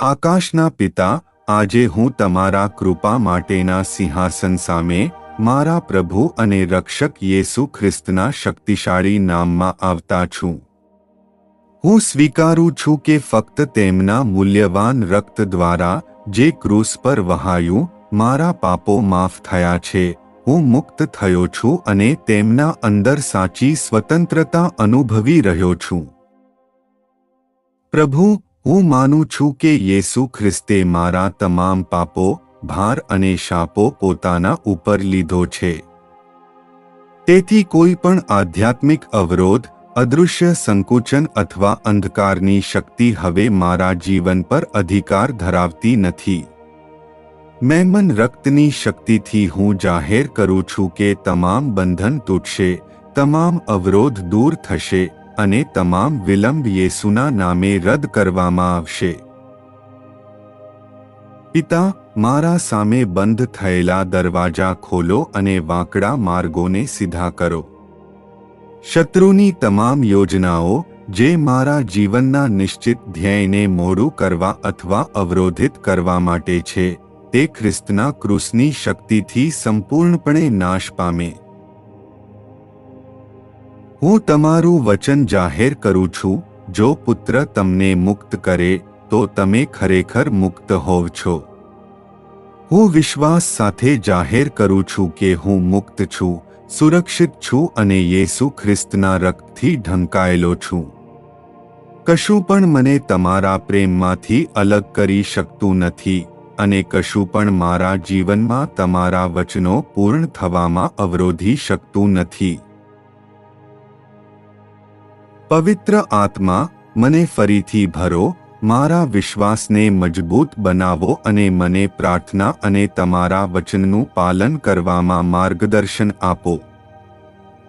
આકાશના પિતા, આજે હું તમારા કૃપા માટેના સિંહાસન સામે મારા પ્રભુ અને રક્ષક યેસુ ખ્રિસ્તના શક્તિશાળી નામમાં આવતા છું. હું સ્વીકારું છું કે ફક્ત તેમના મૂલ્યવાન રક્ત દ્વારા જે ક્રૂસ પર વહાયું, મારા પાપો માફ થયા છે. હું મુક્ત થયો છું અને તેમના અંદર સાચી સ્વતંત્રતા અનુભવી રહ્યો છું. પ્રભુ હું માનું છું કે યેસુ ખ્રિસ્તે મારા તમામ પાપો, ભાર અને શાપો પોતાના ઉપર લીધો છે. તેથી કોઈ પણ આધ્યાત્મિક અવરોધ, અદૃશ્ય સંકુચન અથવા અંધકારની શક્તિ હવે મારા જીવન પર અધિકાર ધરાવતી નથી. મેમન રક્તની શક્તિથી હું જાહેર કરું છું કે તમામ બંધન તૂટશે, તમામ અવરોધ દૂર થશે અને તમામ વિલંબ યેસુના નામે રદ કરવામાં આવશે. પિતા, મારા સામે બંધ થયેલા દરવાજા ખોલો અને વાંકડા માર્ગોને સીધા કરો. શત્રુની તમામ યોજનાઓ, જે મારા જીવનના નિશ્ચિત ધ્યેયને મોડું કરવા અથવા અવરોધિત કરવા માટે છે, તે ખ્રિસ્તના ક્રૂસની શક્તિથી સંપૂર્ણપણે નાશ પામે. હું તમારું વચન જાહેર કરું છું, જો પુત્ર તમને મુક્ત કરે, તો તમે ખરેખર મુક્ત હોવ છો. હું વિશ્વાસ સાથે જાહેર કરું છું કે હું મુક્ત છું, સુરક્ષિત છું અને યેસુ ખ્રિસ્તના રક્તથી ઢંકાયેલો છું. કશું પણ મને તમારા પ્રેમમાંથી અલગ કરી શકતું નથી અને કશું પણ મારા જીવનમાં તમારા વચનો પૂર્ણ થવામાં અવરોધી શકતું નથી. પવિત્ર આત્મા, મને ફરીથી ભરો, મારા વિશ્વાસને મજબૂત બનાવો અને મને પ્રાર્થના અને તમારા વચનનું પાલન કરવામાં માર્ગદર્શન આપો.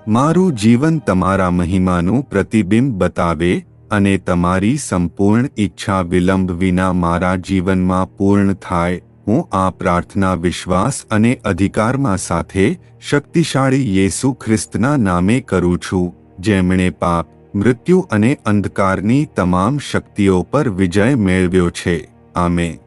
મારું જીવન તમારા મહિમાનું પ્રતિબિંબ બતાવે અને તમારી સંપૂર્ણ ઈચ્છા વિલંબ વિના મારા જીવનમાં પૂર્ણ થાય. હું આ પ્રાર્થના વિશ્વાસ અને અધિકારમાં સાથે શક્તિશાળી યેસુ ખ્રિસ્તના નામે કરું છું, જેમણે પાપ મૃત્યુ અને અંધકારની તમામ શક્તિઓ પર વિજય મેળવ્યો છે. આમે